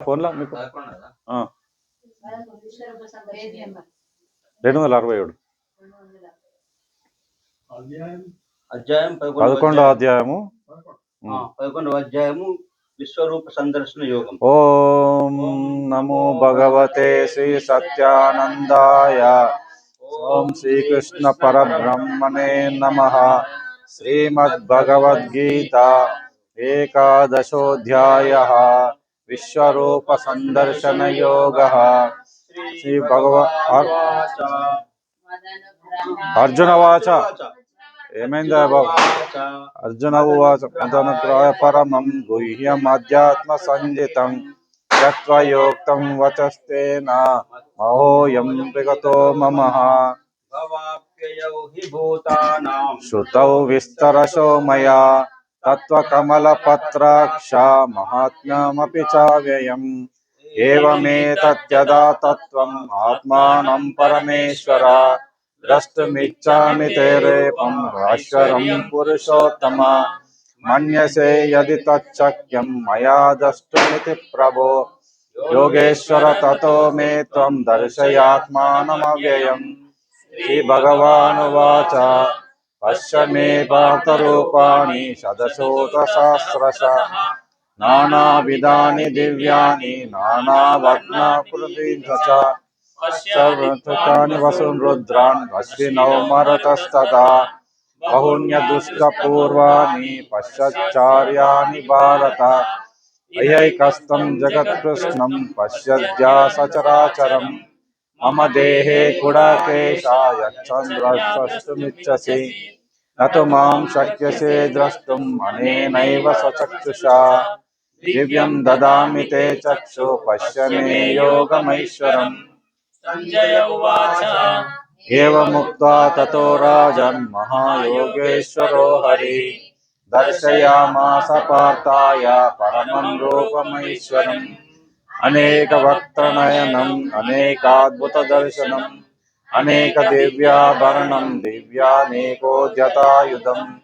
ఫోన్లో మీకు పదకొండదా? ఆ, రెండు వందల అరవై ఏడు అధ్యాయం పదకొండవ పదకొండో అధ్యాయం. అధ్యాయము ఆ, పదకొండవ అధ్యాయం విశ్వరూప సందర్శన యోగం ఓం నమో భగవతే శ్రీ సత్యానందాయ ఓం శ్రీకృష్ణ పరబ్రహ్మణే నమ శ్రీమద్భగవద్గీత ఏకాదశోధ్యాయ విశ్వరూప సందర్శన యోగ శ్రీ భగవ వాచ. అర్జున వాచ ఏమైందా బాబు వాచ. అర్జున ఉవాచ మదనుగ్రహ పరమం గుహ్యమధ్యాత్మ సంజితం యత్వయోక్తం వచస్తేన మహోయం విగతో మమ భవాప్యయౌ హి భూతానాం శ్రుతౌ విస్తరశో మయా తత్వకమలపత్రాక్ష మహాత్మ్యమపి చావ్యయం ఏవమేతత్యదా తత్వం ఆత్మానం పరమేశ్వర ద్రష్టుమిచ్చామి తే రేపం భాస్వరం పురుషోత్తమ మన్యసే యది తచ్చక్యం మయా ద్రష్టుమితి ప్రభో యోగేశ్వర తతో మే త్వం पश्य मे वातरूपाणि शतशोतसहस्रशः नानाविधानि दिव्यानि नानावर्णाकृतीनि च सर्वतानि वसून् रुद्रान् अश्विनौ मरतस्तथा बहुन्यदुष्टपूर्वाणि पश्यच्चार्याणि भारत। अयैकस्तं जगत्कृष्णं पश्यद्या सचराचरम् मम देहे कुडके चन्द्रष्टुमिच्छसि न तु माँ शक्यसे द्रष्टुम् अनेनैव सचक्षुषा। दिव्यं ददामि ते चक्षु पश्य मे योगमैश्वरम्। एवमुक्त्वा ततो राजन्महायोगेश्वरो हरि। दर्शयामास पार्थाय परमं रूपमैश्वरम्। అనేక వక్త్రనయనం అనేకాద్భుత దర్శనం అనేక దివ్యాభరణం దివ్యానేకోద్యతాయుధం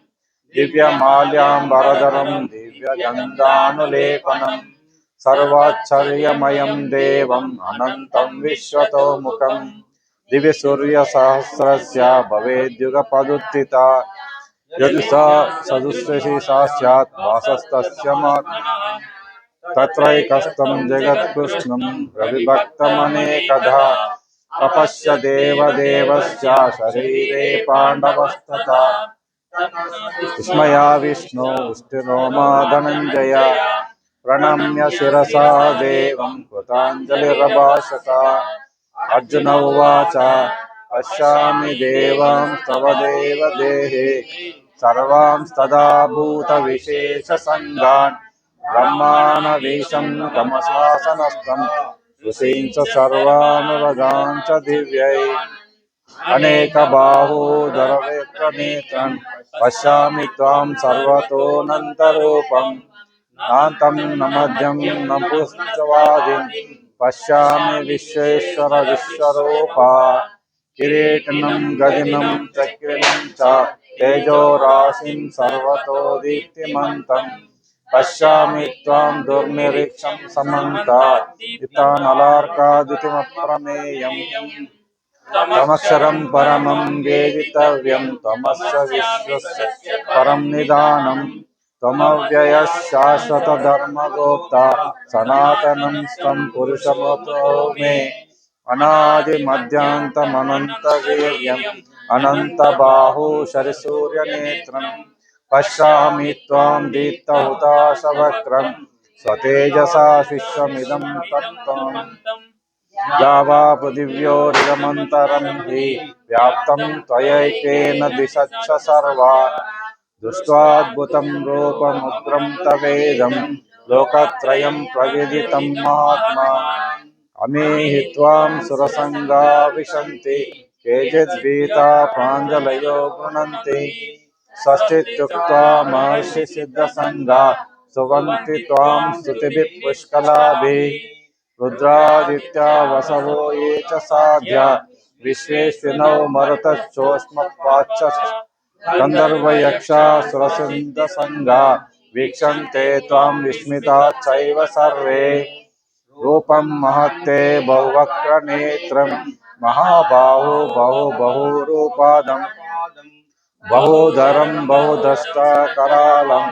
దివ్యమాల్యాంబరధరం దివ్యగంధానులేపనం సర్వాశ్చర్యమయం దేవం అనంతం విశ్వతోముఖం దివ్య సూర్య సహస్రస్య భవేద్యుగ పదుత్థిత యది సా సదుశ్రీ సా స్యాత్ వాసస్తస్య तत्रैकस्थं रविभक्तमने कदा तपस्य देवदेवश्च शरीरे पाण्डवस्तथा। विस्मया विष्णो विष्णुरोमा धनञ्जय प्रणम्य शिरसा देवं कृताञ्जलिरभाषता। अर्जुन उवाच, पश्यामि देवां तव देवदेहे। सर्वांस्तदा भूतविशेषसङ्गान्। సర్వాంస్తదా భూత విశేష సంగాన్ బ్రహ్మాణవీశం చ దివ్యై అనేక బాహూదరవేత్రనేత్రం పశ్యామి త్వాం సర్వతోనంతరూపం నాంతం నమధ్యం నపుస్తవాదిం పశ్యామి విశ్వేశ్వర విశ్వరూపా కిరీటనం గదినం చక్రిణం చ తేజోరాశిం సర్వతో దీప్తిమంతం పశ్యామి త్వాం దుర్నిరీక్షం సమంత ఇతానలార్కాదితిమప్రమేయం తమక్షరం పరమం వేదితవ్యం తమస్య విశ్వస్య పరం నిదానం తమవ్యయ శాశ్వత ధర్మగోప్త సనాతనం స్వం పురుషమతో మే అనాది మధ్యాంతమనంత వీర్యం అనంత బాహు శరిసూర్య నేత్రం పశ్యామి త్వాం దీప్త హుతాశవక్రం స్వతేజసా విశ్వమిదం తత్వం యావా పృథివ్యోరిదమంతరం హి వ్యాప్తం త్వయైకేన దిశచ్చ సర్వా దృష్ట్వాద్భుతం రూపముగ్రం తవేదం లోకత్రయం ప్రవిదితం మహాత్మా అమేహి త్వాం సురసంగా విశంతి కేచిద్భీతా ప్రాంజలయో గృణంతి स्वस्तित्युक्त्वा महर्षिसिद्धसङ्गा सुवन्ति त्वां स्तुतिभिः पुष्कलाभिः। रुद्रादित्या वसवो ये च साध्या विश्वेश्विनौ गन्धर्वयक्षा सुरसिन्धसङ्गा वीक्षन्ते त्वां विस्मिता चैव सर्वे। रूपं महत्ते बहुवक्रनेत्रं महाबाहु बहु बहुरूपादम्। बहु బహోధరం బహుదష్టకరాళం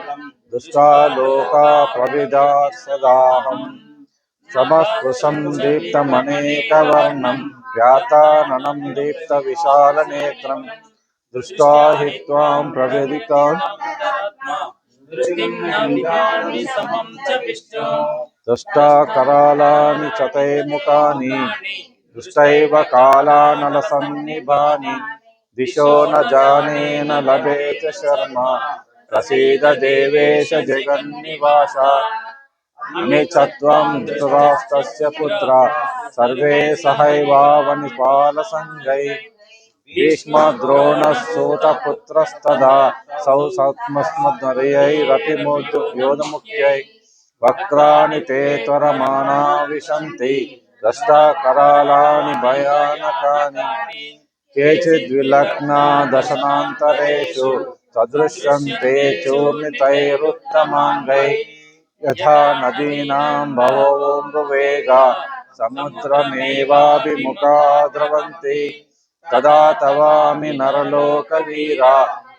దుష్టాలోకా ప్రవిదా సదాహం సమస్పృశం దీప్తమనేకవర్ణం వ్యాతాననం దీప్తవిశాలనేత్రం. దృష్టా హి త్వాం ప్రవేదితాం దృష్టా కరాళాని చతైముఖాని దృష్టైవ కాళానల సన్నిభాని च ते मुखानि दृष्टैव कालानलसन्निभानि दिशो न जाने न लभे च शर्मा प्रसीद देवेश जगन्निवास अमे च त्वं धृतराष्ट्रस्य पुत्रा सर्वे सहैवावनिपालसङ्गै भीष्मद्रोणसूतपुत्रस्तदा सौ सत्मस्मद्वर्यैरपि योधमुख्यै वक्राणि ते त्वरमाणा विशन्ति दष्टाकरालानि भयानकानि केचिद्विलग्ना दशनान्तरेषु सदृश्यन्ते चूर्णितैरुत्तमाङ्गै यथा नदीनां बहवोऽम्बुवेगा समुद्रमेवाभिमुखा द्रवन्ति तदा तवामि नरलोकवीरा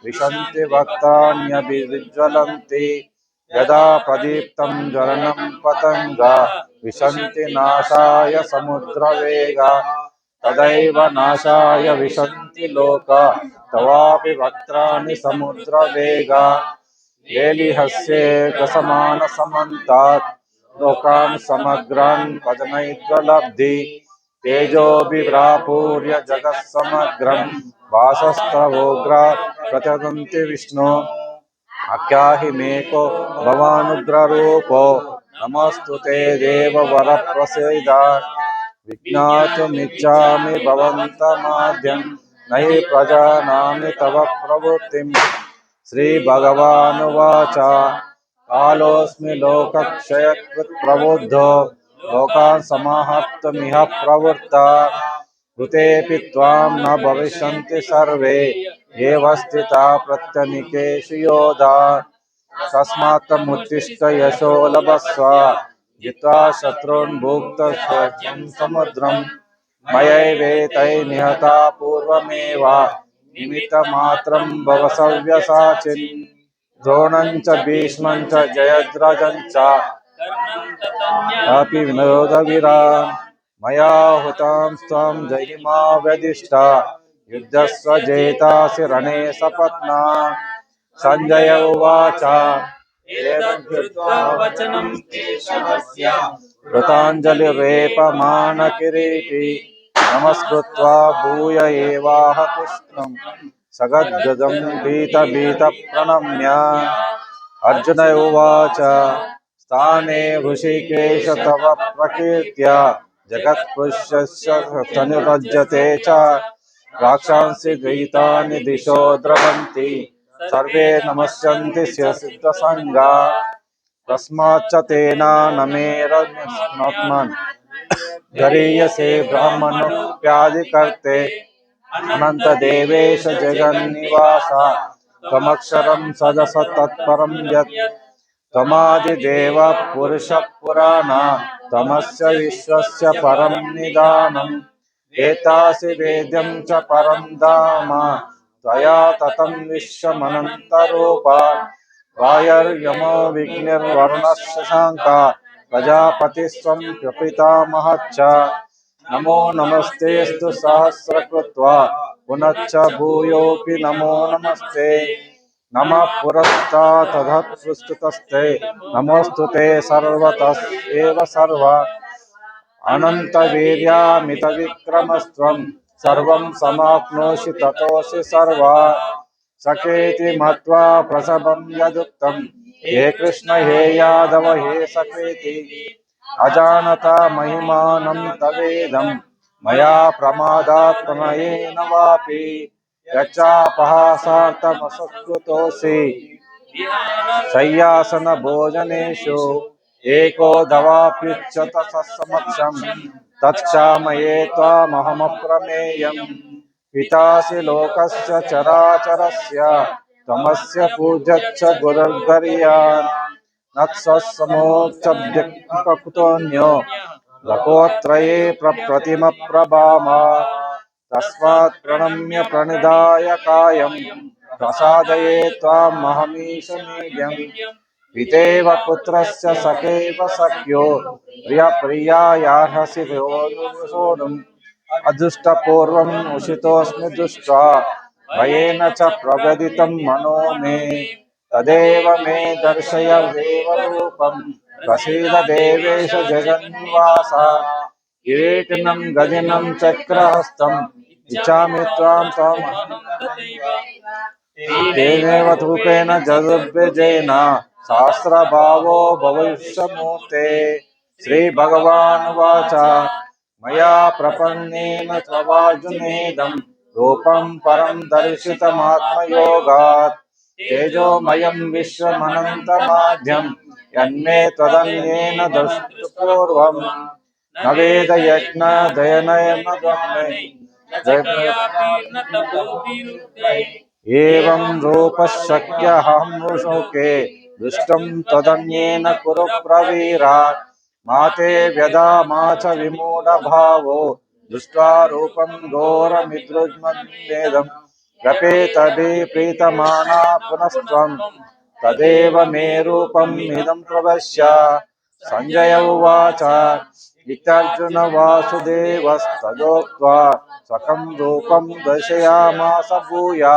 विशन्ति वक्तान्यभिज्वलन्ति यदा प्रदीप्तं ज्वलनं पतङ्गा विशन्ति नाशाय समुद्रवेगा तदैव नाशाय विशन्ति लोका। तवापि वक्त्राणि समुद्रवेगा। लेलिहस्येकसमानसमन्तात् लोकान् समग्रान् पदनैद्वलब्धि तेजोभिप्रापूर्य जगः समग्रं वासस्तवोग्रा प्रचदन्ति विष्णु। आख्याहि मेको भवानुग्ररूपो। नमस्तु ते देववरप्रसीद। विज्ञातुमिच्छामि भवन्तमाद्यं न हि प्रजानामि तव प्रवृत्तिम् श्रीभगवानुवाच, कालोऽस्मि लोकक्षयकृत् प्रबुद्धो लोकान् समाहर्तुमिह प्रवृत्ता। कृतेऽपि त्वां न भविष्यन्ति सर्वे एव स्थिता प्रत्यनिकेषु योधा। तस्मात्तमुत्तिष्ठ यशो लभस्व। जित्वा शत्रून् भुक्त समुद्रम् मयैवेतै निहता पूर्वमेव, निमित्तमात्रं द्रोणं च भीष्मं च जयद्रजं च। अपि विनोदवीरान्, मया हुतां त्वं जयिमा व्यदिष्टा। रणे सपत्ना सञ्जय उवाच। एतद्धृत्वा वचनं केशवस्य कृताञ्जलिरेपमानकिरीटी नमस्कृत्वा भूय एवाह कृष्णं। सगद्गदं भीतभीतप्रणम्य। अर्जुन उवाच, स्थाने ऋषिकेश तव प्रकीर्त्या। जगत्पुष्यस्य तनुरज्यते च। राक्षांसि गीतानि दिशो द्रवन्ति। सर्वे नमस्यन्ति सिद्धसङ्गा तस्माच्च तेन न मेरस्मन् गरीयसे ब्राह्मणोऽप्यादिकर्ते अनन्तदेवेश जगन्निवास। त्वमक्षरं सदस तत्परं यत्। त्वमादिदेव पुरुषः पुराण त्वमस्य विश्वस्य परं निदानम् एतासि वेद्यं च परं धाम त्वया ततं विश्वमनन्तरूप वायर्यमो विघ्निर्वरुणः शशाङ्क प्रजापतिस्त्वं प्रपितामहश्च नमो नमस्तेऽस्तु सहस्रकृत्वा पुनश्च भूयोऽपि नमो नमस्ते नमः पुरस्तात्ततस्तुतस्ते नमोऽस्तु ते सर्वतः एव सर्व अनन्तवीर्यामितविक्रमस्त्वं सर्वं समाप्नोषि ततोऽसि सर्वा। सखेति मत्वा प्रसभं यदुक्तं हे कृष्ण, हे यादव, हे सखेति। अजानता महिमानं तवेदं। मया प्रमादात् प्रणयेन वापि। यच्चापहासार्थमसत्कृतोऽसि शय्यासनभोजनेषु एको दवाप्युच्यत समक्षम् तत्क्षामये त्वामहमप्रमेयम्। पितासि लोकस्य चराचरस्य त्वमस्य पूज्यश्च गुरुर्गरीयान्। न स्वसमोक्षव्यक्तिपकुतोऽन्यो लकोत्रये प्रप्रतिमप्रभामा तस्मात् प्रणम्य प्रणिधाय कायं प्रसादये पितेव पुत्रस्य सखेव सख्यो। प्रियप्रियायार्हसि सोढुम् अदृष्टपूर्वम् उषितोऽस्मि दृष्ट्वा। भयेन च प्रगदितं मनो मे। तदेव मे दर्शय देवरूपम्। प्रसीद देवेश जगन्निवास। किरीटिनं गदिनं चक्रहस्तम्। इच्छामि त्वां रूपेण जगद्विजेन सहस्रभावो भविष्यमूर्ते। श्रीभगवानुवाच। मया प्रपन्नेन त्ववार्जुनेदं रूपं परं दर्शितमात्मयोगात्। तेजोमयं विश्वमनन्तमाध्यं। यन्मे त्वदन्येन दृष्टपूर्वं। न वेदयज्ञदयनयन एवं रूपः शक्यहं वृषोके दृष्टं त्वदन्येन कुरु प्रवीरात् मा ते व्यदा मा च विमूढभावो दृष्ट्वा रूपं घोरमिदृग्मन्येदं व्यपेतभि प्रीतमाना पुनस्त्वं तदेव मे रूपम् इदं प्रपश्य सञ्जय उवाच इत्यर्जुन वासुदेवस्तदोक्त्वा स्वकं रूपं दर्शयामास भूया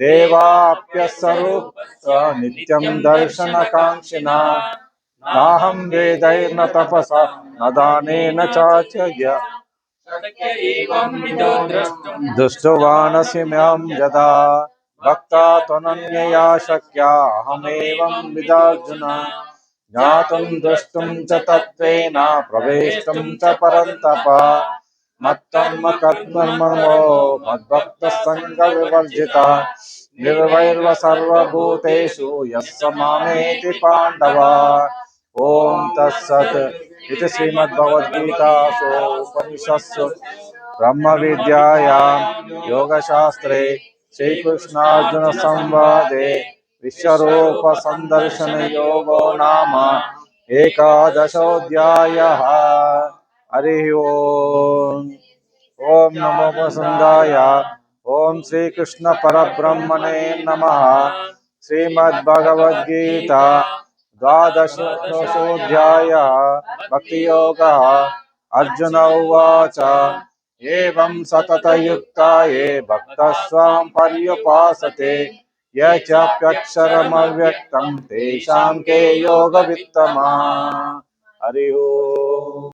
देवाप्यस्वरूप नित्यं दर्शनकाङ्क्षिणा नाहं वेदैर्न तपसा न दानेन चाचर्य दृष्टवानसि मां यदा भक्ता त्वनन्यया शक्या अहमेवं विदार्जुन ज्ञातुं द्रष्टुं च तत्त्वेन प्रवेष्टुं च परन्तप मत्कर्म कर्मर्मणो मद्भक्तसङ्गविवर्जितः निर्वैर्व सर्वभूतेषु यः स मामेति पाण्डव ॐ तत्सत् इति श्रीमद्भगवद्गीतासु उपनिषत्सु ब्रह्मविद्यायां योगशास्त्रे श्रीकृष्णार्जुनसंवादे विश्वरूपसन्दर्शनयोगो नाम एकादशोऽध्यायः हरिः ओम्। ॐ नमो वसुन्दाय ॐ श्रीकृष्णपरब्रह्मणे नमः। श्रीमद् भगवद गीता श्रीमद्भगवद्गीता द्वादशोऽध्यायः। भक्तियोगः। अर्जुन उवाच। एवं सततयुक्ता ये भक्तः स्वां पर्युपासते। य चाप्यक्षरमव्यक्तं तेषां के योगवित्तमा। हरि ओम्।